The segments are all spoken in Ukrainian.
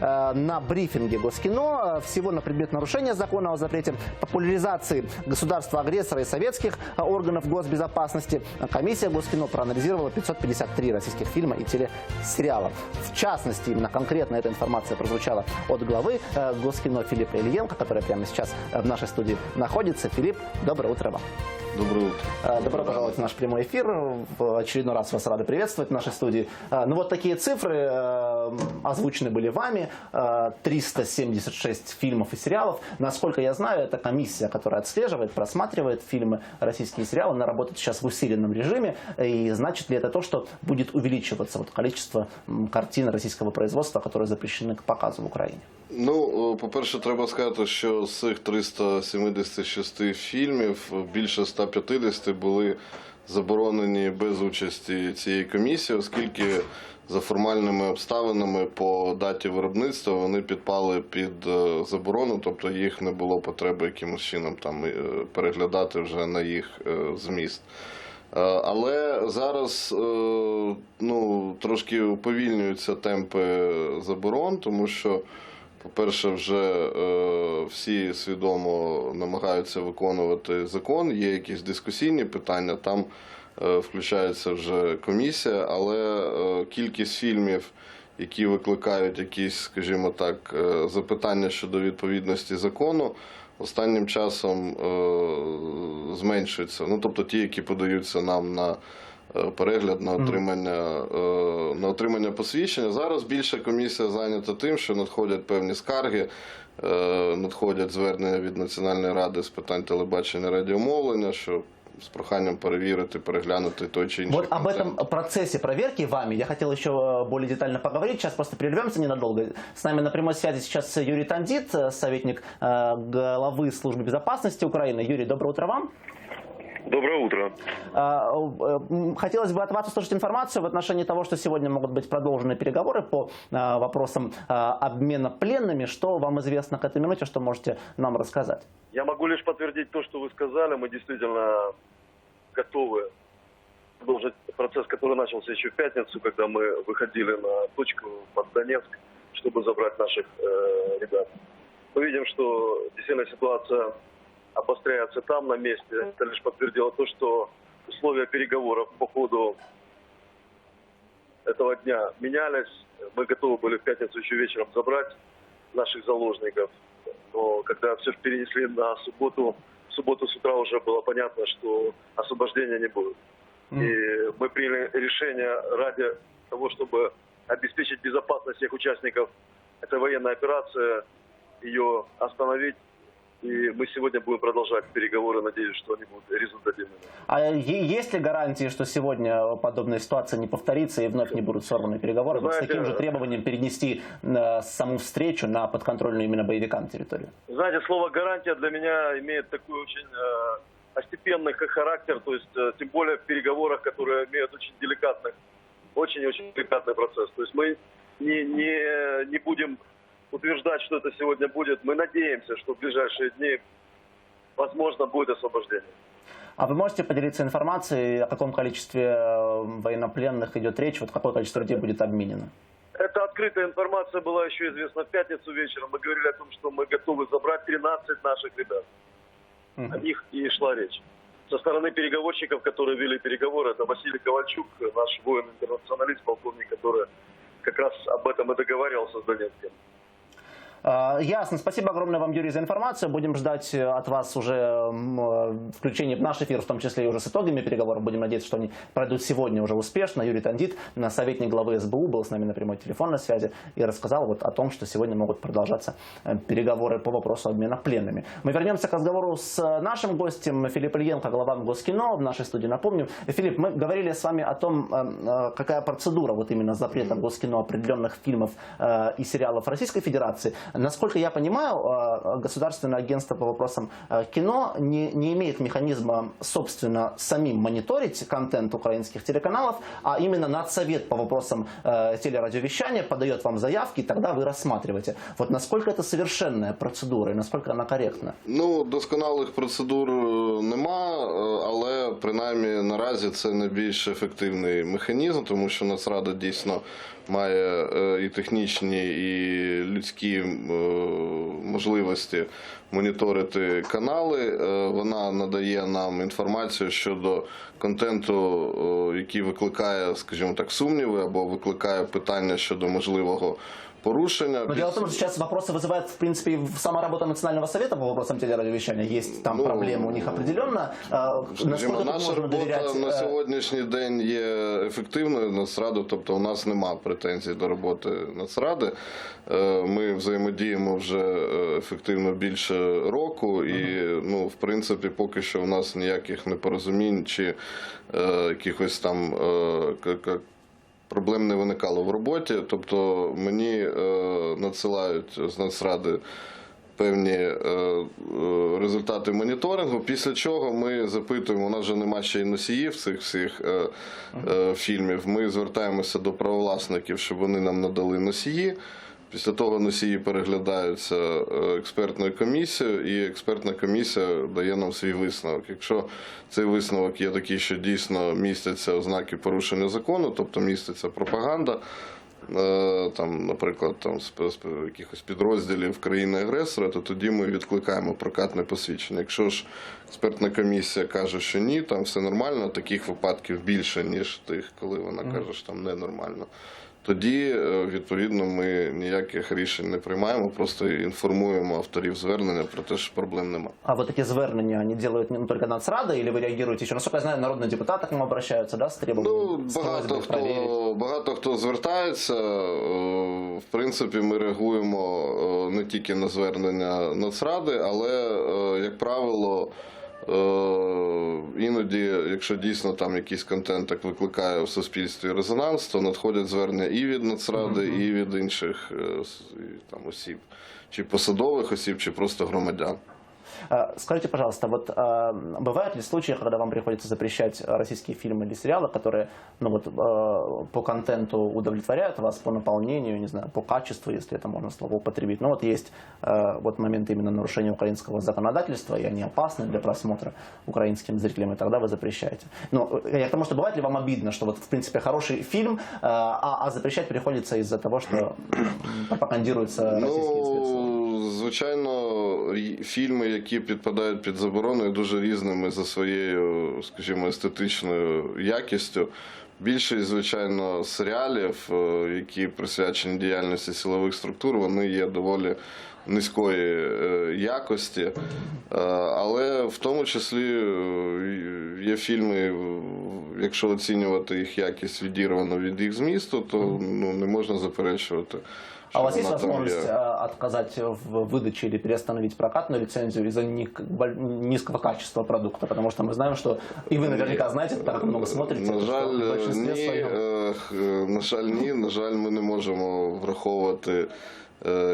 э, на брифинге Госкино э, всего на предмет нарушения закона о запрете популяризации государства-агрессора и советских э, органов госбезопасности. Комиссия Госкино проанализировала 553 российских фильма и телесериала. В частности, именно конкретно эта информация прозвучала от главы Госкино Филиппа Ильенко, который прямо сейчас в нашей студии находится. Филипп, доброе утро вам. Доброе утро. Добро пожаловать в наш прямой эфир. В очередной раз вас рады приветствовать в нашей студии. Ну вот такие цифры озвучены были вами. Э, 376 фильмов и сериалов. Насколько я знаю, это комиссия, которая отслеживает, просматривает фильмы, российские сериалы. Она работает сейчас в усиленном режиме. И значит ли это то, что будет увеличиваться вот количество м, картин российского производства, которые запрещены к показу в Украине? Ну, е, по-перше, треба сказати, що з цих 376 фільмів більше 150 були заборонені без участі цієї комісії, оскільки за формальними обставинами по даті виробництва вони підпали під е, заборону, тобто їх не було потреби якимось чином там е, переглядати вже на їх е, зміст. Але зараз ну, трошки уповільнюються темпи заборон, тому що, по-перше, вже всі свідомо намагаються виконувати закон. Є якісь дискусійні питання, там включається вже комісія, але е, кількість фільмів, які викликають якісь, скажімо так, е, запитання щодо відповідності закону, останнім часом е, зменшується. Ну, тобто ті, які подаються нам на е, перегляд на отримання, е, на отримання посвідчення. Зараз більше комісія зайнята тим, що надходять певні скарги, е, надходять звернення від Національної ради з питань телебачення і радіомовлення, що з проханням перевірити, переглянути той чи інший Вот об контент. этом процессе проверки вами я хотел еще э, более детально поговорить. Сейчас просто прервемся ненадолго. С нами на прямой связи сейчас Юрий Тандит, э, советник э, главы службы безопасности Украины. Юрий, доброе утро вам. Доброе утро. А, э, Хотелось бы от вас услышать информацию в отношении того, что сегодня могут быть продолжены переговоры по э, вопросам э, обмена пленными. Что вам известно к этой минуте, что можете нам рассказать? Я могу лишь подтвердить то, что вы сказали. Мы действительно готовы продолжить процесс, который начался еще в пятницу, когда мы выходили на точку под Донецк, чтобы забрать наших э, ребят. Мы видим, что действительно ситуация обостряется там, на месте. Это лишь подтвердило то, что условия переговоров по ходу этого дня менялись. Мы готовы были в пятницу еще вечером забрать наших заложников. Но когда все перенесли на субботу, в субботу с утра уже было понятно, что освобождения не будет. И мы приняли решение ради того, чтобы обеспечить безопасность всех участников этой военной операции, ее остановить. И мы сегодня будем продолжать переговоры, надеюсь, что они будут результативными. А есть ли гарантии, что сегодня подобная ситуация не повторится и вновь не будут сорваны переговоры вот с Знаете, таким же требованием перенести э, саму встречу на подконтрольную именно боевикам территорию? Знаете, слово гарантия для меня имеет такой очень э, постепенный ха- характер, то есть э, тем более в переговорах, которые имеют очень деликатный, очень-очень деликатный процесс. То есть мы не, не, не будем утверждать, что это сегодня будет. Мы надеемся, что в ближайшие дни возможно будет освобождение. А вы можете поделиться информацией, о каком количестве э, военнопленных идет речь, вот какое количество людей будет обменено? Эта открытая информация была еще известна в пятницу вечером. Мы говорили о том, что мы готовы забрать 13 наших ребят. О них и шла речь. Со стороны переговорщиков, которые вели переговоры, это Василий Ковальчук, наш воин-интернационалист, полковник, который как раз об этом и договаривался с Донецком. А, Ясно. Спасибо огромное вам, Юрий, за информацию. Будем ждать э, от вас уже э, включения в наш эфир, в том числе и уже с итогами переговоров. Будем надеяться, что они пройдут сегодня уже успешно. Юрий Тандит, советник главы СБУ, был с нами на прямой телефонной связи и рассказал вот о том, что сегодня могут продолжаться э, переговоры по вопросу обмена пленными. Мы вернемся к разговору с нашим гостем Филипп Ильенко, глава Госкино в нашей студии. Напомню, Филипп, мы говорили с вами о том, какая процедура вот именно запрета Госкино определенных фильмов и сериалов Российской Федерации. Насколько я понимаю, э, Государственное агентство по вопросам э, кино не, не имеет механизма, собственно, самим мониторить контент украинских телеканалов, а именно Надсовет по вопросам э, телерадиовещания подает вам заявки, и тогда вы рассматриваете. Вот насколько это совершенная процедура и насколько она корректна? Ну, досконалих процедур е, нема, е, але принаймні наразі це найбільш ефективний механізм, тому що Нацрада дійсно має е, і технічні, і людські е, можливості моніторити канали. Е, Вона надає нам інформацію щодо контенту, який викликає, скажімо так, сумніви або викликає питання щодо можливого порушення. Но дело в том, что сейчас вопросы вызывает, в принципе, и в сама работа Национального совета по вопросам телерадиовещания. Есть там Ну, проблемы у них определенно. А, Скажімо, Насколько тут наша можно робота доверять? на э, сьогоднішній день є ефективною Нацраду, тобто у нас нема претензій до роботи Нацради. Е, Ми взаємодіємо вже е, ефективно більше року, і ну, в принципі, поки що у нас ніяких непорозумінь чи е, якихось там е, к- к- проблем не виникало в роботі. Тобто мені е, надсилають з Нацради певні е, е, результати моніторингу, після чого ми запитуємо, у нас вже нема ще й носіїв цих всіх фільмів. Ми звертаємося до правовласників, щоб вони нам надали носії. Після того носії переглядаються е, експертною комісією, і експертна комісія дає нам свій висновок. Якщо цей висновок є такий, що дійсно містяться ознаки порушення закону, тобто міститься пропаганда, е, там, наприклад, там сп- якихось підрозділів країни-агресора, то тоді ми відкликаємо прокатне посвідчення. Якщо ж експертна комісія каже, що ні, там все нормально, таких випадків більше, ніж тих, коли вона каже, що там ненормально. Тоді, е, відповідно, ми ніяких рішень не приймаємо, просто інформуємо авторів звернення про те, що проблем немає. А вот такие звернення они делают не только Нацрада, или вы реагируете еще? Насколько я знаю, народные депутаты к вам обращаются, да, с требованием, Ну, с багато просьбой проверить? хто, багато хто звертається. Е, В принципі, ми реагуємо е, не тільки на звернення Нацради, але, е, як правило, е, іноді, якщо дійсно там якийсь контент так викликає в суспільстві резонанс, то надходять звернення і від Нацради, і від інших е, там, осіб, чи посадових осіб, чи просто громадян. Э, Скажите, пожалуйста, вот э, бывают ли случаи, когда вам приходится запрещать российские фильмы или сериалы, которые ну, вот, э, по контенту удовлетворяют вас, по наполнению, не знаю, по качеству, если это можно слово употребить? Ну вот есть вот моменты именно нарушения украинского законодательства, и они опасны для просмотра украинским зрителям, и тогда вы запрещаете. Ну, э, я к тому, что бывает ли вам обидно, что вот, в принципе, хороший фильм, а, а запрещать приходится из-за того, что пропагандируется российские спецслужбы? Звичайно, фільми, які підпадають під заборону, є дуже різними за своєю, скажімо, естетичною якістю. Більшість, звичайно, серіалів, е, які присвячені діяльності силових структур, вони є доволі низької е, якості. Е, Але в тому числі є фільми, якщо оцінювати їх якість відірвано від їх змісту, то ну, не можна заперечувати. А у вас що есть вона там возможность є. э, отказать в выдаче или переостановить прокатную лицензию из-за ник- боль- низкого качества продукта? Потому что мы знаем, что и вы наверняка знаете, так как много смотрите, На что жаль, в большинстве ні, своем- е, х- е, на жаль, ні. На жаль, ми не можемо враховувати е,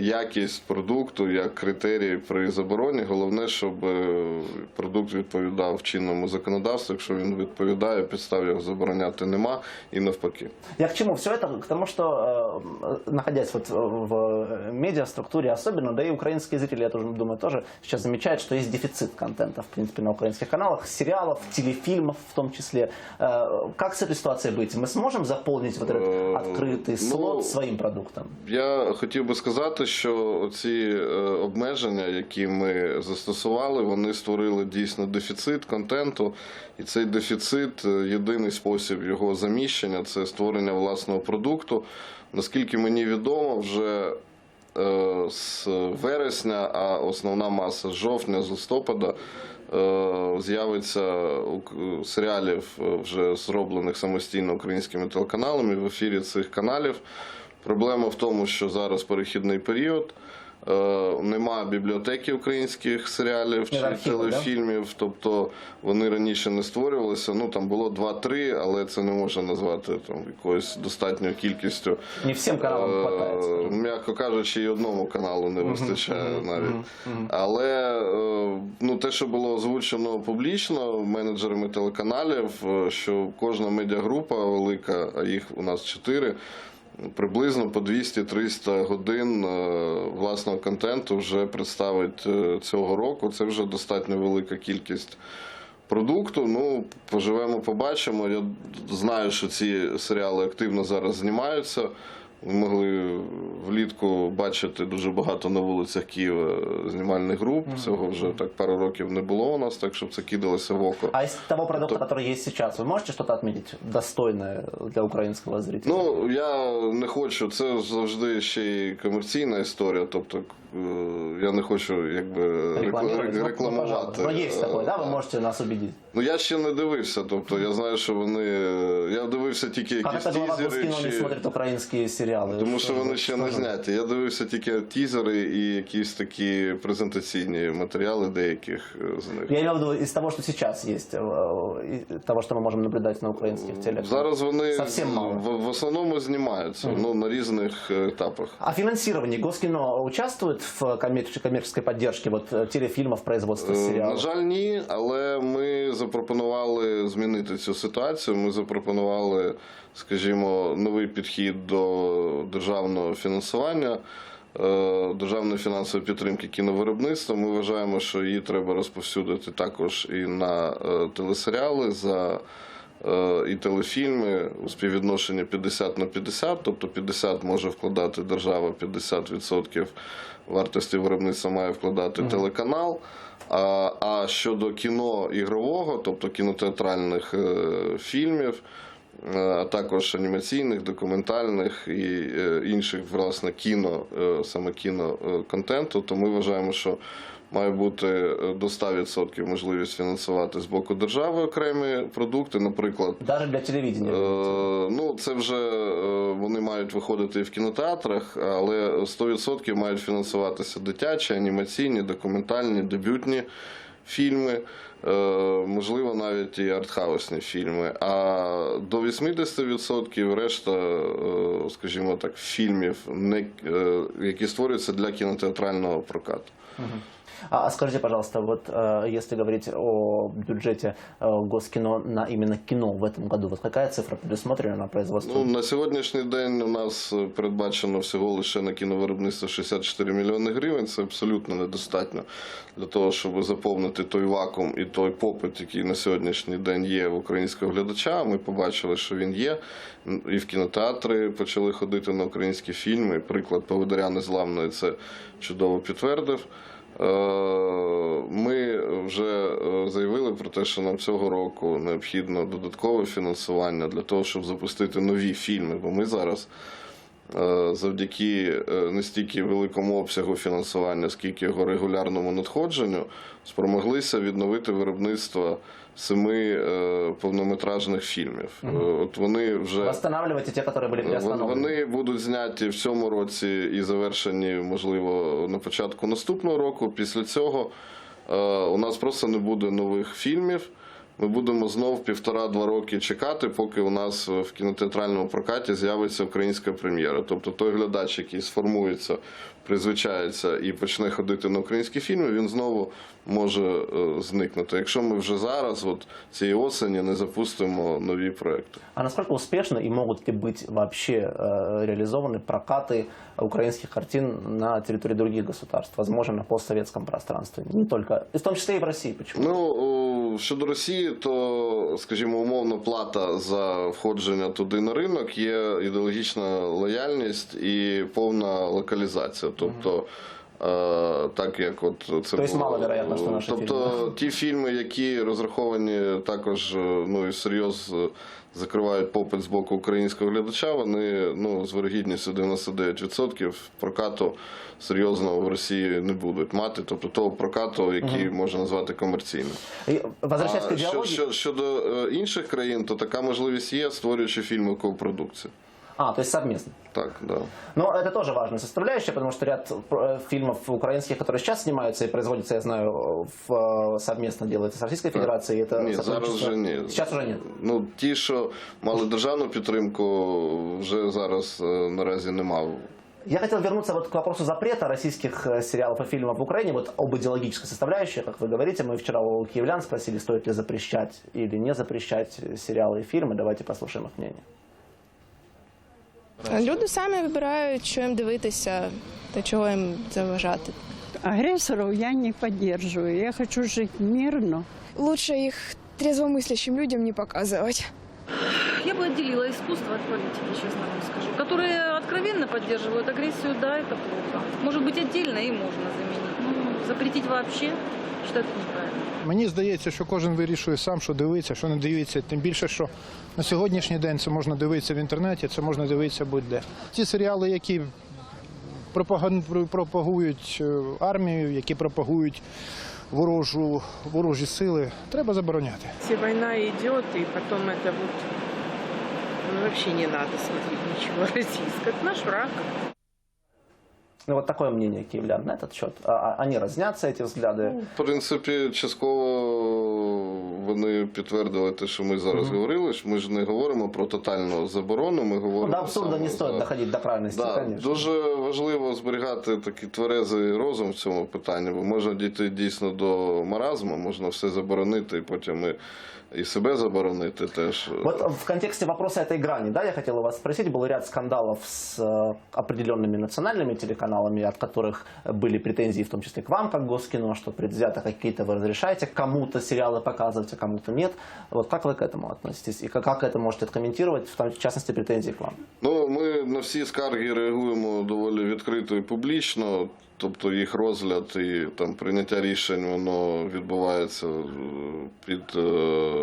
якість продукту як критерій при забороні. Головне, щоб е, продукт відповідав чинному законодавству. Якщо він відповідає, підстав його забороняти нема і навпаки. Я к чему? Все это к тому, что э, находясь вот в медиаструктуре особенно, да и украинские зрители, я тоже думаю, тоже сейчас замечают, что есть дефицит контента, в принципе, на украинских каналах, сериалов, телефильмов в том числе. Э, Как с этой ситуацией быть? Мы сможем заполнить вот этот Э, открытый ну, слот своим продуктом? Я хотів би сказати, що ці е, обмеження, які ми застосували, вони створили дійсно дефіцит контенту, і цей дефіцит е, єдиний спосіб його заміщення це створення власного продукту. Наскільки мені відомо, вже е, з вересня, а основна маса з жовтня, з листопада. З'явиться серіалів, вже зроблених самостійно українськими телеканалами в ефірі цих каналів. Проблема в тому, що зараз перехідний період. Е, Нема бібліотеки українських серіалів чи архіву, да? телефільмів, тобто вони раніше не створювалися. Ну там було 2-3, але це не можна назвати там якоюсь достатньою кількістю. Не всем каналам Е, М'яко кажучи, і одному каналу не вистачає навіть. Але е, ну, те, що було озвучено публічно менеджерами телеканалів, що кожна медіагрупа велика, а їх у нас чотири. Приблизно по 200-300 годин е, власного контенту вже представить е, цього року. Це вже достатньо велика кількість продукту. Ну, поживемо, побачимо. Я знаю, що ці серіали активно зараз знімаються. Ви могли влітку бачити дуже багато на вулицях Києва знімальних груп. Цього вже так пару років не було у нас, так щоб це кидалося в око. А из того продукта, то- который есть ви вы можете щось відмітити достойне для українського зрителя? Ну я не хочу. Це завжди ще й комерційна історія. Тобто я не хочу якби Рекламировать? рекла- Ну, ну, рекламувати. пожалуйста. Ну, есть такое, да? Вы Е, можете нас убедить. Ну я ще не дивився. Тобто я знаю, що вони. Я дивився тільки Как якісь это глава тізери. Госкино не Чи... смотрит украинские сериалы? Тому що Что- вони ще не что же? зняті. Я дивився тільки тізери і якісь такі презентаційні матеріали деяких е, з них. Я имел в виду из того, что сейчас есть, э, и того, что мы можем наблюдать на украинских телек. Зараз вони Совсем мало. в, в основному знімаються ну, на різних е, етапах. А финансирование Госкино Участвует в коммер- коммерческой поддержке вот, э, телефильмов, производства Е, сериалов? На жаль, ні, але ми запропонували змінити цю ситуацію. Ми запропонували, скажімо, новий підхід до державного фінансування. е, Державної фінансової підтримки кіновиробництва. Ми вважаємо, що її треба розповсюдити також і на е, телесеріали за і телефільми у співвідношенні 50 на 50, тобто 50 може вкладати держава, 50% вартості виробництва має вкладати телеканал. А, а щодо кіно ігрового, тобто кінотеатральних е, фільмів, е, а також анімаційних, документальних і е, інших, власне, кіно, е, саме кіно е, контенту, то ми вважаємо, що має бути е, до 100% можливість фінансувати з боку держави окремі продукти, наприклад. Даже для телевидения. Е, Ну, це вже е, вони мають виходити і в кінотеатрах, але 100% мають фінансуватися дитячі, анімаційні, документальні, дебютні фільми, е, можливо, навіть і артхаусні фільми. А до 80% решта, скажімо так, фільмів, які створюються для кінотеатрального прокату. А, а скажите, пожалуйста, вот э, если говорить о бюджете э, Госкино на именно кино в этом году, вот какая цифра предусмотрена на производство? Ну, на сьогоднішній день у нас е, передбачено всього лише на кіновиробництво 64 мільйони гривень. Це абсолютно недостатньо для того, щоб заповнити той вакуум і той попит, який на сьогоднішній день є в українського глядача. Ми побачили, що він є. І в кінотеатри почали ходити на українські фільми. Приклад Поводаря Незламної це чудово підтвердив. Е, Ми вже е, заявили про те, що нам цього року необхідно додаткове фінансування для того, щоб запустити нові фільми. Бо ми зараз завдяки е, не стільки великому обсягу фінансування, скільки його регулярному надходженню, спромоглися відновити виробництво семи е, повнометражних фільмів. Е, От вони вже Восстанавливайте те, которые были Вон- приостановлены. Вони будуть зняті в цьому році і завершені, можливо, на початку наступного року. Після цього е, у нас просто не буде нових фільмів. Ми будемо знов півтора-два роки чекати, поки у нас в кінотеатральному прокаті з'явиться українська прем'єра. Тобто той глядач, який сформується, призвичається і почне ходити на українські фільми, він знову може е, зникнути. Якщо ми вже зараз, от цієї осені, не запустимо нові проекти. А насколько успешно и могут ли быть вообще э, реализованы прокаты украинских картин на территории других государств, возможно, на постсоветском пространстве? Не только, в том числе и в России, почему? Ну о, щодо Росії, то скажімо, умовно плата за входження туди на ринок є ідеологічна лояльність і повна локалізація. Тобто. Е, Так як от це Тобто було. маловероятно, що наші тобто фільми. ті фільми, які розраховані також е, ну і серйоз е, закривають попит з боку українського глядача, вони ну з вирогідністю 99% прокату серйозного в Росії не будуть мати, тобто того прокату, який можна назвати комерційним. А що, що, щодо інших країн, то така можливість є, створюючи фільми копродукції. А, то есть совместно. Так, да. Но это тоже важная составляющая, потому что ряд э, фильмов украинских, которые сейчас снимаются и производятся, я знаю, в, э, совместно делается с Российской Федерацией. Это Ні, зараз сотрудничество- вже ні. Сейчас уже нет. Ну, ті, що мали державну підтримку, вже зараз е, наразі нема. Я хотел вернуться вот к вопросу запрета российских э, сериалов и фильмов в Украине, вот об идеологической составляющей, как вы говорите. Мы вчера у киевлян спросили, стоит ли запрещать или не запрещать сериалы и фильмы. Давайте послушаем их мнение. Люди самі вибирають, що їм дивитися та чого їм заважати. Агрессоров я не поддерживаю. Я хочу жить мирно. лучше их трезвомыслящим людям не показывать. Я бы отделила искусство от политики, честно вам скажу. Которые откровенно поддерживают агрессию, да, это плохо. Может быть, отдельно и можно заменить. Ну, запретить вообще, что это неправильно. Мені здається, що кожен вирішує сам, що дивиться, що не дивиться. Тим більше, що на сьогоднішній день це можна дивитися в інтернеті, це можна дивитися будь-де. Ті серіали, які пропаган- пропагують е, армію, які пропагують ворожу, ворожі сили, треба забороняти. Если война идет, и потом это вот ну, вообще не надо смотреть ничего российского. Это наш враг. Ну, вот такое мнение киевлян на этот счет. А- а- Они разнятся, эти взгляды. В принципі, частково вони підтвердили те, що ми зараз говорили. що Ми ж не говоримо про тотальну заборону. Ми Ну, говоримо до абсурда саме не стоит за- доходить до крайности, Да, конечно. дуже важливо зберігати такий тверезий розум в цьому питанні, бо можна дійти дійсно до маразму, можна все заборонити, і потім і, і себе заборонити теж. Вот в контексте вопроса этой грани, да, я хотел у вас спросить, был ряд скандалов с э, определенными национальными телеканалами, от которых были претензии, в том числе к вам, как Госкино, что предвзято какие-то вы разрешаете кому-то сериалы показывать, а кому-то нет. Вот как вы к этому относитесь? И как, как это можете откомментировать, в, том, в частности, претензии к вам? Ну, ми на всі скарги реагуємо доволі відкрито і публічно. Тобто їх розгляд і там прийняття рішень воно відбувається е, під е,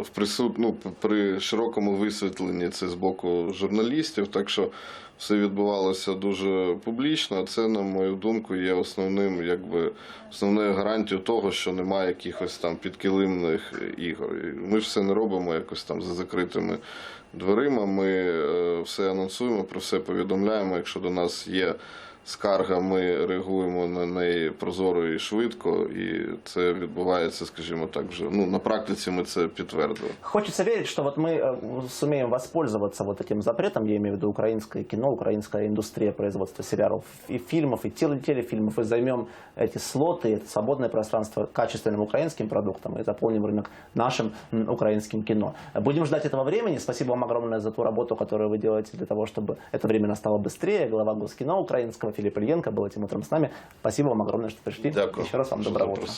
в присут, ну, при широкому висвітленні це з боку журналістів. Так що все відбувалося дуже публічно. Це, на мою думку, є основним, якби основною гарантією того, що немає якихось там підкилимних ігор. Ми ж все не робимо якось там за закритими дверима. Ми е, все анонсуємо, про все повідомляємо. Якщо до нас є скарга, ми реагуємо на неї прозоро і швидко, і це відбувається, скажімо так, вже ну на практиці ми це підтвердили. Хочется верить, что вот мы э, сумеем воспользоваться вот этим запретом, я имею в виду украинское кино, украинская индустрия производства сериалов и фильмов, и теле- телефильмов, и займем эти слоты, это свободное пространство качественным украинским продуктом и заполним рынок нашим м, украинским кино. Будем ждать этого времени. Спасибо вам огромное за ту работу, которую вы делаете для того, чтобы это время настало быстрее. Глава Госкино украинского Филипп Ильенко был этим утром с нами. Спасибо вам огромное, что пришли. Дякую. Еще раз вам доброго утра.